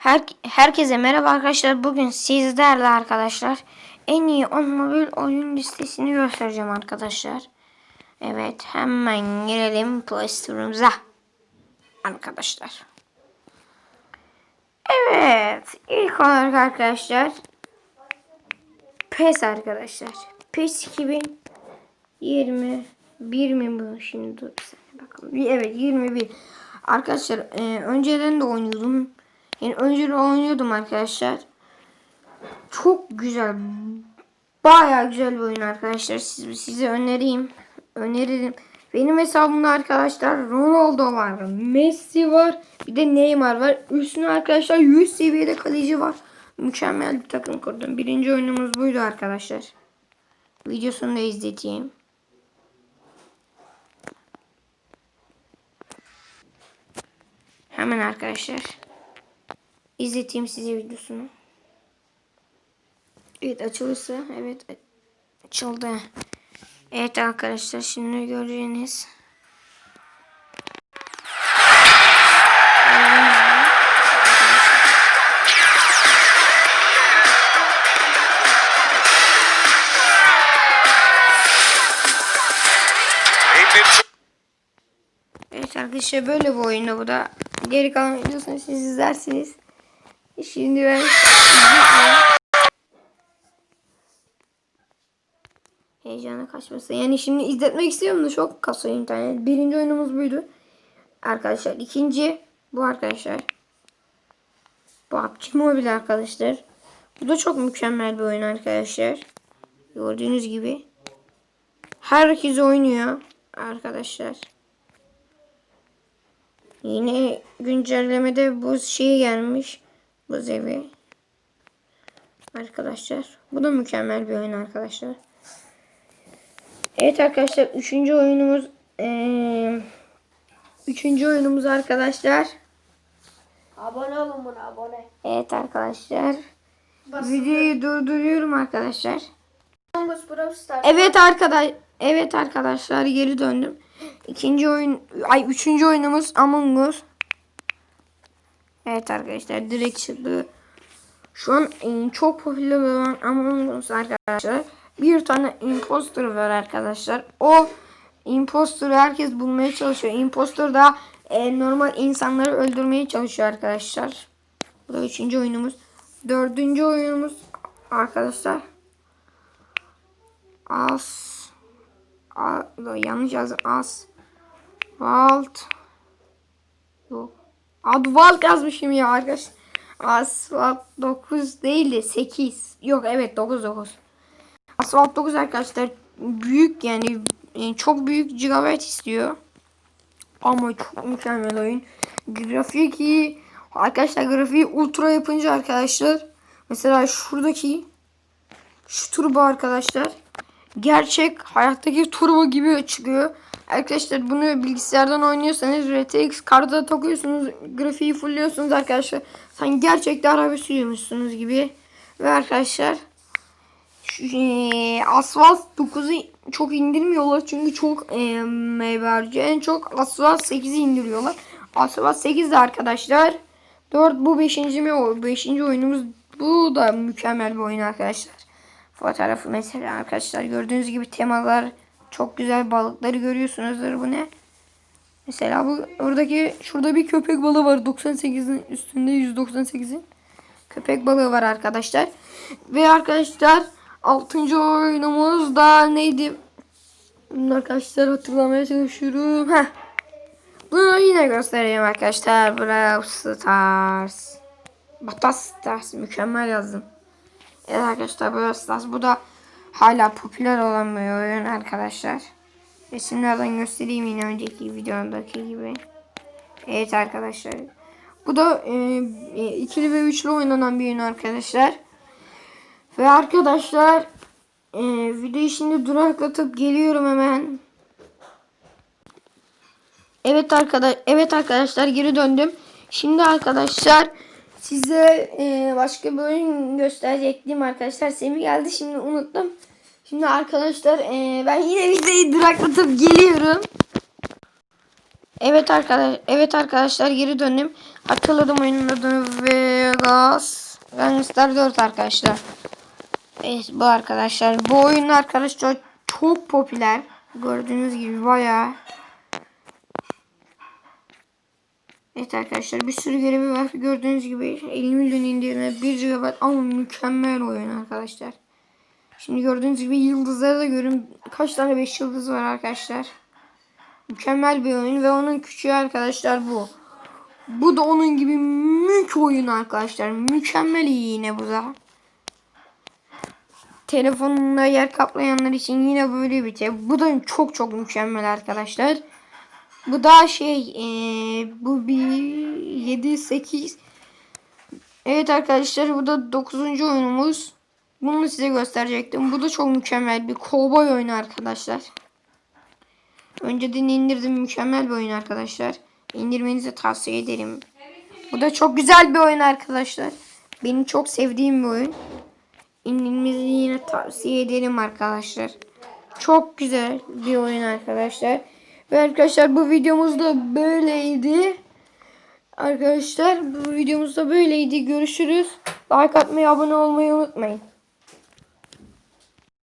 Her, herkese merhaba arkadaşlar. Bugün sizlerle arkadaşlar en iyi 10 mobil oyun listesini göstereceğim arkadaşlar. Evet hemen girelim Play Store'umuza. Arkadaşlar. Evet ilk olarak arkadaşlar PES arkadaşlar. PES 2021 mi bu şimdi dur bir saniye bakalım. Evet 21. Arkadaşlar e, önceden de oynuyordum. Yani önceden oynuyordum arkadaşlar. Çok güzel. Baya güzel bir oyun arkadaşlar. Siz, size önereyim. Öneririm. Benim hesabımda arkadaşlar Ronaldo var. Messi var. Bir de Neymar var. Üstüne arkadaşlar 100 seviyede kaleci var. Mükemmel bir takım kurdum. Birinci oyunumuz buydu arkadaşlar. Videosunu da izleteyim. Hemen arkadaşlar. İzleteyim size videosunu. Evet açılırsa evet açıldı. Evet arkadaşlar şimdi göreceğiniz. Evet arkadaşlar böyle bir oyunda bu da. Geri kalan videosunu siz izlersiniz. Şimdi ben Heyecanı kaçmasın. Yani şimdi izletmek istiyorum da çok kasıyor internet. Birinci oyunumuz buydu. Arkadaşlar ikinci bu arkadaşlar. Bu PUBG Mobile arkadaşlar. Bu da çok mükemmel bir oyun arkadaşlar. Gördüğünüz gibi. Herkes oynuyor arkadaşlar. Yine güncellemede bu şey gelmiş. Bu evi. Arkadaşlar. Bu da mükemmel bir oyun arkadaşlar. Evet arkadaşlar. Üçüncü oyunumuz. Ee, üçüncü oyunumuz arkadaşlar. Abone olun buna abone. Evet arkadaşlar. Basın. Videoyu durduruyorum arkadaşlar. Evet arkadaş Evet arkadaşlar geri döndüm. İkinci oyun ay üçüncü oyunumuz Among Us. Evet arkadaşlar direkt çıktı. Şu an çok popüler olan Among Us arkadaşlar. Bir tane imposter var arkadaşlar. O imposter'ı herkes bulmaya çalışıyor. Imposter da e, normal insanları öldürmeye çalışıyor arkadaşlar. Bu da üçüncü oyunumuz. Dördüncü oyunumuz arkadaşlar. As A, yanlış yazdım. As Valt Yok. Advalt yazmışım ya arkadaş. Asfalt 9 değil de 8. Yok evet 9 9. Asfalt 9 arkadaşlar büyük yani çok büyük gigabyte istiyor. Ama çok mükemmel oyun. Grafik iyi. Arkadaşlar grafiği ultra yapınca arkadaşlar mesela şuradaki şu turbo arkadaşlar gerçek hayattaki turbo gibi çıkıyor. Arkadaşlar bunu bilgisayardan oynuyorsanız RTX kartı takıyorsunuz. Grafiği fullliyorsunuz arkadaşlar. Sanki gerçekten araba sürüyormuşsunuz gibi. Ve arkadaşlar e, Asfalt 9'u çok indirmiyorlar. Çünkü çok e, meyve harcıyor. En çok Asfalt 8'i indiriyorlar. Asfalt 8 de arkadaşlar. 4 bu 5. mi o 5. oyunumuz. Bu da mükemmel bir oyun arkadaşlar. Fotoğrafı mesela arkadaşlar gördüğünüz gibi temalar çok güzel balıkları görüyorsunuzdur bu ne? Mesela bu oradaki şurada bir köpek balığı var 98'in üstünde 198'in köpek balığı var arkadaşlar. Ve arkadaşlar 6. oyunumuz da neydi? Bunu arkadaşlar hatırlamaya çalışıyorum. Heh. Bunu yine göstereyim arkadaşlar. Brawl Stars. Bata Stars mükemmel yazdım. Evet arkadaşlar Brawl Stars bu da hala popüler olan bir oyun arkadaşlar. Resimlerden göstereyim yine önceki videodaki gibi. Evet arkadaşlar. Bu da e, e, ikili ve üçlü oynanan bir oyun arkadaşlar. Ve arkadaşlar e, videoyu şimdi duraklatıp geliyorum hemen. Evet arkadaş evet arkadaşlar geri döndüm. Şimdi arkadaşlar size e, başka bir oyun gösterecektim arkadaşlar. Semih geldi şimdi unuttum. Şimdi arkadaşlar e, ben yine videoyu duraklatıp geliyorum. Evet arkadaş evet arkadaşlar geri döndüm. Hatırladım oyunun adını Vegas Gangster 4 arkadaşlar. Evet bu arkadaşlar. Bu oyun arkadaşlar çok popüler. Gördüğünüz gibi bayağı. Evet arkadaşlar bir sürü görevi var. Gördüğünüz gibi 50 milyon indirme 1 GB ama mükemmel oyun arkadaşlar. Şimdi gördüğünüz gibi yıldızları da görün. Kaç tane 5 yıldız var arkadaşlar. Mükemmel bir oyun ve onun küçüğü arkadaşlar bu. Bu da onun gibi mük oyun arkadaşlar. Mükemmel iyi yine bu da. Telefonunda yer kaplayanlar için yine böyle bir şey. Bu da çok çok mükemmel arkadaşlar. Bu da şey eee, bu bir 7 8 Evet arkadaşlar bu da 9. oyunumuz. Bunu size gösterecektim. Bu da çok mükemmel bir kovboy oyunu arkadaşlar. Önceden indirdim mükemmel bir oyun arkadaşlar. İndirmenizi tavsiye ederim. Bu da çok güzel bir oyun arkadaşlar. Benim çok sevdiğim bir oyun. İndirmenizi yine tavsiye ederim arkadaşlar. Çok güzel bir oyun arkadaşlar. Ve arkadaşlar bu videomuz da böyleydi. Arkadaşlar bu videomuz da böyleydi. Görüşürüz. Like atmayı, abone olmayı unutmayın.